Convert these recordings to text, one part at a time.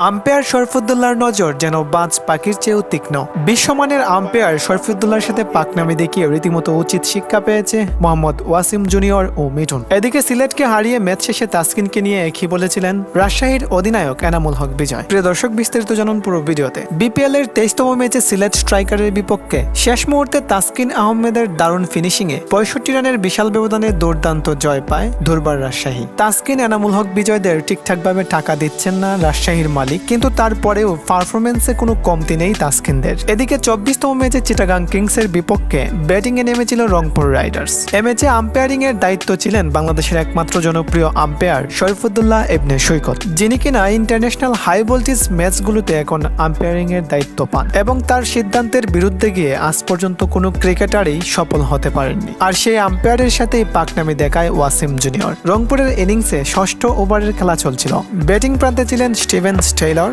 Umpire শরফুদ্দুল্লাহর নজর যেন বাজ পাখির চেয়েও তীক্ষ্ণ। বিশ্বমানের আম্পায়ার শরফুদ্দুল্লাহর সাথে পাক নামে দেখিয়ে রীতিমতো উচিত শিক্ষা পেয়েছে মোহাম্মদ ওয়াসিম জুনিয়র ও মিঠুন। এদিকে সিলেটকে হারিয়ে ম্যাচ শেষে তাসকিনকে নিয়ে একই বলেছিলেন রাজশাহীর অধিনায়ক এনামুল হক বিজয়। প্রিয় দর্শক, বিস্তারিত জানুন পুরো ভিডিওতে। বিপিএল এর তেইশতম ম্যাচে সিলেট স্ট্রাইকারের বিপক্ষে শেষ মুহূর্তে তাসকিন আহমেদের দারুণ ফিনিশিং এ পঁয়ষট্টি রানের বিশাল ব্যবধানে দুর্দান্ত জয় পায় দুর্বার রাজশাহী। তাসকিন, এনামুল হক বিজয়দের ঠিকঠাকভাবে টাকা দিচ্ছেন না রাজশাহীর মালিক, কিন্তু তারপরেও পারফরমেন্সে কোনো কমতি নেই তাসকিনদের। এদিকে চব্বিশতম ম্যাচে চিটাগাং কিংসের বিপক্ষে ব্যাটিং এ নেমেছিল রংপুর রাইডার্স। এ ম্যাচে আম্পায়ারিং এর দায়িত্ব ছিলেন বাংলাদেশের একমাত্র জনপ্রিয় আম্পায়ার শরীফুদ্দুল্লাহ এবনে সৈকত, যিনি কিনা ইন্টারন্যাশনাল হাই ভোল্টেজ ম্যাচগুলোতে এখন আম্পায়ারিং এর দায়িত্ব পান এবং তার সিদ্ধান্তের বিরুদ্ধে গিয়ে আজ পর্যন্ত কোনো ক্রিকেটারই সফল হতে পারেননি। আর সেই আম্পায়ারের সাথেই পাকনামি দেখায় ওয়াসিম জুনিয়র। রংপুরের ইনিংসে ষষ্ঠ ওভারের খেলা চলছিল। ব্যাটিং প্রান্তে ছিলেন স্টিভেন স্টেইলর।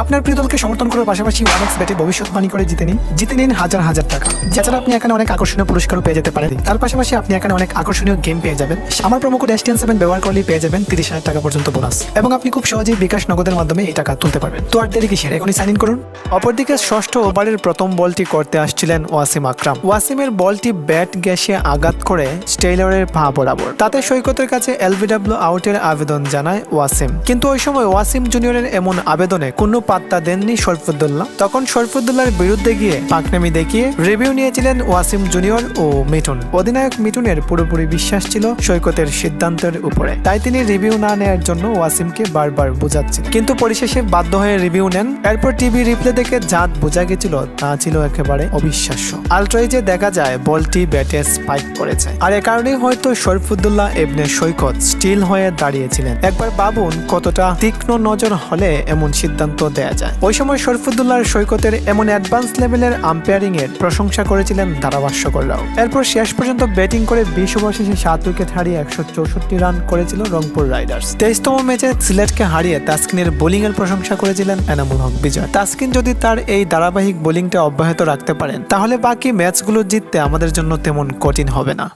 আপনার প্রিয় দলকে সমর্থন করার পাশাপাশি ওয়ানেক্স ব্যাটে ভবিষ্যৎবাণী করে জিতে নিন। জিতে নিন হাজার হাজার টাকা। যাছাড়া আপনি এখানে অনেক আকর্ষণীয় পুরস্কারও পেয়ে যেতে পারেন। তার পাশাপাশি আপনি এখানে অনেক আকর্ষণীয় গেম পেয়ে যাবেন। আমার প্রোমো কোড এসটিএন সেভেন ব্যবহার করলেই পেয়ে যাবেন তিরিশ হাজার টাকা পর্যন্ত বোনাস এবং আপনি খুব সহজেই বিকাশ নগদের মাধ্যমে এই টাকা তুলতে পারবেন। তো আর দেরি কিসের? এখনই সাইন ইন করুন। অপরদিকে ষষ্ঠ ওভারের প্রথম বলটি করতে আসছিলেন ওয়াসিম আকরাম। ওয়াসিমের বলটি ব্যাট গ্যাসে আঘাত করে স্টেইলরের পা বরাবর। তাতে সৈকতের কাছে এলবিডব্লিউ আউটের আবেদন জানায় ওয়াসিম। কিন্তু ওই সময় ওয়াসিম জুনিয়রের এমন আবেদনে কোনো পাত্তা দেননি শরফুদ্দুল্লাহ তখন শরফুদ্দুল্লাহর বিরুদ্ধে গিয়ে পাকনামি দেখিয়ে রিভিউ নিয়েছিলেন ওয়াসিম জুনিয়র ও মিঠুন। অধিনায়ক মিঠুনের পুরোপুরি বিশ্বাস ছিল সৈকতের সিদ্ধান্তের উপরে। তাই তিনি রিভিউ না নেয়ার জন্য ওয়াসিমকে বারবার বোঝাচ্ছেন। কিন্তু পরিশেষে বাধ্য হয়ে রিভিউ নেন। এরপর টিভি রিপ্লে দেখে জাত বোঝা গেছিল, তা ছিল একেবারে অবিশ্বাস্য। আলট্রাইজে দেখা যায়, বলটি ব্যাটে স্পাইক করেছে। আর এ কারণেই হয়তো শরফুদ্দুল্লাহ এবনে সৈকত স্টিল হয়ে দাঁড়িয়েছিলেন। একবার ভাবুন কতটা তীক্ষ্ণ নজর হলে এমন সিদ্ধান্ত দেয়া যায়। ওই সময় শরফুদ্দুল্লাহর সৈকতের এমন অ্যাডভান্স লেভেলের আম্পায়ারিং এর প্রশংসা করেছিলেন ধারাভাষ্যকররাও। এরপর শেষ পর্যন্ত ব্যাটিং করে বিশ ওভার শেষে সাত উইকেট হারিয়ে একশো চৌষট্টি রান করেছিল রংপুর রাইডার্স তেইশতম ম্যাচে সিলেটকে হারিয়ে তাসকিনের বোলিং এর প্রশংসা করেছিলেন এনামুল হক বিজয়। তাসকিন যদি তার এই ধারাবাহিক বোলিংটা অব্যাহত রাখতে পারেন, তাহলে বাকি ম্যাচগুলো জিততে আমাদের জন্য তেমন কঠিন হবে না।